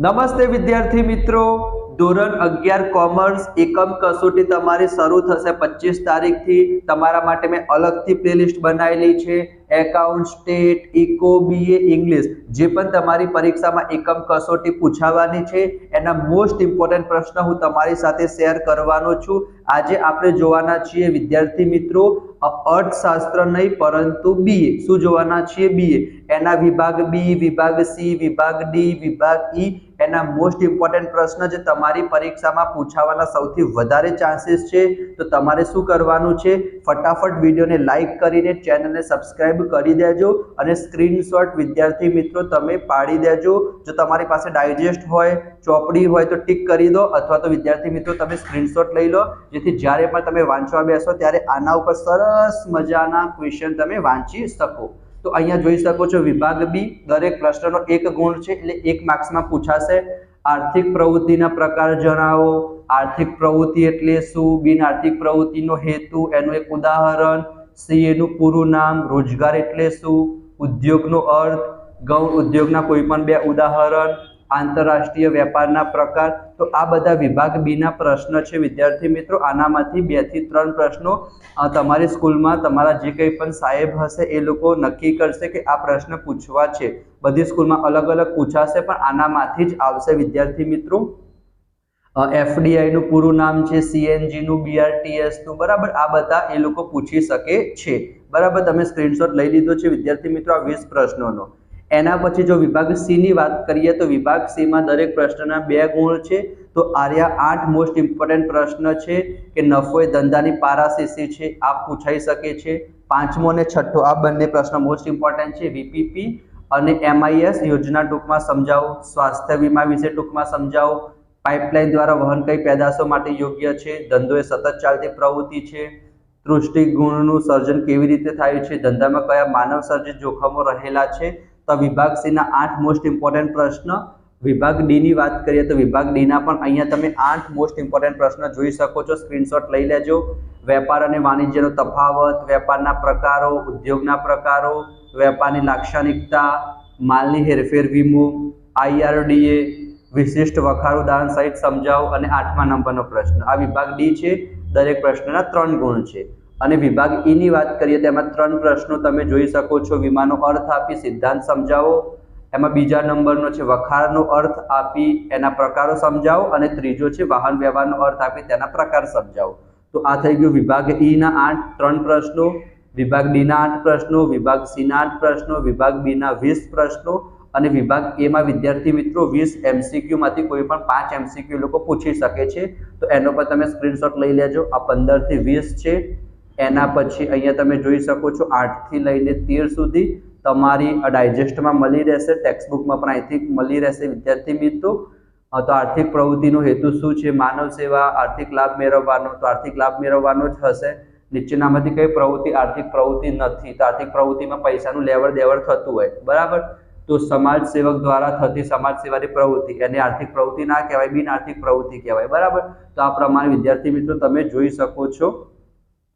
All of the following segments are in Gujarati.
નમસ્તે વિદ્યાર્થી મિત્રો. ધોરણ અગિયાર કોમર્સ એકમ કસોટી તમારી શરૂ થશે પચીસ તારીખથી. તમારા માટે મેં અલગથી પ્લેલિસ્ટ બનાવેલી છે. Account, stat, eco, BA, English. જે પણ તમારી પરીક્ષામાં એકમ કસોટી પૂછાવાની છે, એના મોસ્ટ ઇમ્પોર્ટન્ટ પ્રશ્ન હું તમારી સાથે શેર કરવાનો છું. આજે આપણે જોવાના છીએ, વિદ્યાર્થી મિત્રો, અર્થશાસ્ત્ર નહીં, પરંતુ બીએ શું જોવાના છીએ? બીએ એના વિભાગ બી વિભાગ સી વિભાગ ડી વિભાગ ઈ એના મોસ્ટ ઇમ્પોર્ટન્ટ પ્રશ્ન જે તમારી પરીક્ષામાં પૂછાવાના સૌથી વધારે ચાન્સીસ છે, તો તમારે શું કરવાનું છે? ફટાફટ વિડીયોને લાઇક કરીને ચેનલને સબસ્ક્રાઇબ કરી દેજો અને સ્ક્રીનશોટ વિદ્યાર્થી મિત્રો તમે પાડી દેજો. જો તમારી પાસે ડાયજેસ્ટ હોય, ચોપડી હોય, તો ટીક કરી દો અથવા તો વિદ્યાર્થી મિત્રો તમે સ્ક્રીનશોટ લઈ લો. જેથી જ્યારે પણ તમે વાંચવા બેસો, ત્યારે આના ઉપર સરસ મજાના ક્વેશ્ચન તમે વાંચી શકો. તો અહીંયા જોઈ શકો છો વિભાગ બી દરેક પ્રશ્નનો એક ગુણ છે એટલે એક માર્ક્સમાં પૂછાશે. આર્થિક પ્રવૃત્તિના પ્રકાર જણાવો. આર્થિક પ્રવૃત્તિ એટલે શું? બિન આર્થિક પ્રવૃત્તિનો હેતુ, એનું એક ઉદાહરણ. સી એનું પૂરું નામ. રોજગાર એટલે શું? ઉદ્યોગનો અર્થ. ગૌણ ઉદ્યોગના કોઈ પણ બે ઉદાહરણ. આંતરરાષ્ટ્રીય વેપારના પ્રકાર. તો આ બધા વિભાગ બીના પ્રશ્ન છે. વિદ્યાર્થી મિત્રો, આનામાંથી બેથી ત્રણ પ્રશ્નો તમારી સ્કૂલમાં તમારા જે કંઈ પણ સાહેબ હશે, એ લોકો નક્કી કરશે કે આ પ્રશ્ન પૂછવા છે. બધી સ્કૂલમાં અલગ અલગ પૂછાશે, પણ આનામાંથી જ આવશે. વિદ્યાર્થી મિત્રો એફડીઆઈનું પૂરું નામ છે સીએનજીનું બીઆરટીએસનું બરાબર? આ બધા એ લોકો પૂછી શકે છે. બરાબર? તમે સ્ક્રીનશોટ લઈ લીધો છે. વિદ્યાર્થી મિત્રો, આ વીસ પ્રશ્નોનો. એના પછી જો વિભાગ સી ની વાત કરીએ તો વિભાગ સી માં દરેક પ્રશ્નના બે ગુણ છે. તો આર્યા આઠ મોસ્ટ ઇમ્પોર્ટન્ટ પ્રશ્ન છે કે નફો એ ધંધાની પારાશીસી છે આ પૂછાઈ શકે છે. પાંચમો અને છઠ્ઠો આ બંને પ્રશ્ન મોસ્ટ ઇમ્પોર્ટન્ટ છે વીપીપી અને એમઆઈએસ યોજના ટૂંકમાં સમજાવો. સ્વાસ્થ્ય વીમા વિશે ટૂંકમાં સમજાવો. પાઇપલાઇન દ્વારા વહન કઈ પેદાશો માટે યોગ્ય છે? ધંધો એ સતત ચાલતી પ્રવૃત્તિ છે. તૃષ્ટિ ગુણનું સર્જન કેવી રીતે થાય છે? ધંધામાં કયા માનવ સર્જિત જોખમો રહેલા છે? તો વિભાગ સીના આઠ મોસ્ટ ઇમ્પોર્ટન્ટ પ્રશ્ન. વિભાગ ડી ની વાત કરીએ તો વિભાગ ડી ના પણ અહીંયા તમે આઠ મોસ્ટ ઇમ્પોર્ટન્ટ પ્રશ્ન જોઈ શકો છો. સ્ક્રીનશોટ લઈ લેજો. વેપાર અને વાણિજ્યનો તફાવત, વેપારના પ્રકારો, ઉદ્યોગના પ્રકારો, વેપારની લાક્ષણિકતા, માલની હેરફેર વીમો આઈઆરડીએ વિશિષ્ટ વખાર ઉદાહરણ સહિત સમજાવો અને આઠમા નંબરનો પ્રશ્ન. આ વિભાગ ડી છે. દરેક પ્રશ્નના ત્રણ ગુણ છે. અને વિભાગ ઈની વાત કરીએ તો એમાં ત્રણ પ્રશ્નો તમે જોઈ શકો છો. વીમાનો અર્થ આપી, સિદ્ધાંત સમજાવો. એમાં બીજા નંબરનો છે વખારનો અર્થ આપી, એના પ્રકારો સમજાવો. અને ત્રીજો છે, વાહન વ્યવહારનો અર્થ આપી, તેના પ્રકાર સમજાવો. તો આ થઈ ગયું વિભાગ ઈના આઠ, ત્રણ પ્રશ્નો. વિભાગ ડીના આઠ પ્રશ્નો, વિભાગ સીના આઠ પ્રશ્નો, વિભાગ બીના વીસ પ્રશ્નો અને વિભાગ એમાં વિદ્યાર્થી મિત્રો વીસ એમસીક્યુ માંથી કોઈ પણ પાંચ એમસીક્યુ લોકો પૂછી શકે છે. તો એનો પર તમે સ્ક્રીનશોટ લઈ લેજો. આ પંદરથી વીસ છે. એના પછી અહીંયા તમે જોઈ શકો છો આઠથી લઈને તેર સુધી તમારી ડાયજેસ્ટમાં મળી રહેશે, ટેક્સ્ટબુકમાં પણ થિંક મળી રહેશે. વિદ્યાર્થી મિત્રો તો આર્થિક પ્રવૃત્તિનો હેતુ શું છે? માનવ સેવા, આર્થિક લાભ મેળવવાનો, તો આર્થિક લાભ મેળવવાનો જ હશે. નીચેનામાંથી કઈ પ્રવૃત્તિ, આર્થિક પ્રવૃત્તિ નથી, તો આર્થિક પ્રવૃત્તિમાં પૈસાનું લેવડ દેવડ થતું હોય. બરાબર? તો સમાજ સેવક દ્વારા થતી સમાજ સેવાની પ્રવૃત્તિ, એને આર્થિક પ્રવૃત્તિ ના કહેવાય, બિન આર્થિક પ્રવૃત્તિ કહેવાય. બરાબર? તો આ પ્રમાણે વિદ્યાર્થી મિત્રો તમે જોઈ શકો છો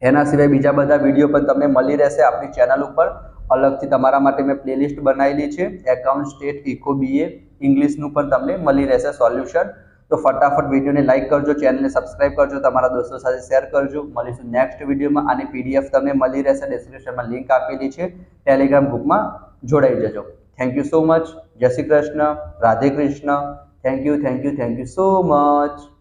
એના સિવાય બીજા બધા વીડિયો પણ તમને મળી રહેશે આપણી ચેનલ ઉપર. અલગથી તમારા માટે મેં પ્લેલિસ્ટ બનાવેલી છે. એકાઉન્ટ સ્ટેટ ઇકો બીએ ઇંગ્લિશનું પણ તમને મળી રહેશે સોલ્યુશન તો ફટાફટ વિડીયોને લાઇક કરજો ચેનલને સબસ્ક્રાઇબ કરજો, તમારા દોસ્તો સાથે શેર કરજો. મળીશું નેક્સ્ટ વિડીયોમાં આની પીડીએફ તમને મળી રહેશે. ડિસ્ક્રિપ્શનમાં લિંક આપેલી છે. ટેલિગ્રામ ગ્રુપમાં જોડાઈ જજો. થેન્ક યુ સો મચ જય Shri Krishna. Radhe Krishna. Thank you thank you thank you so much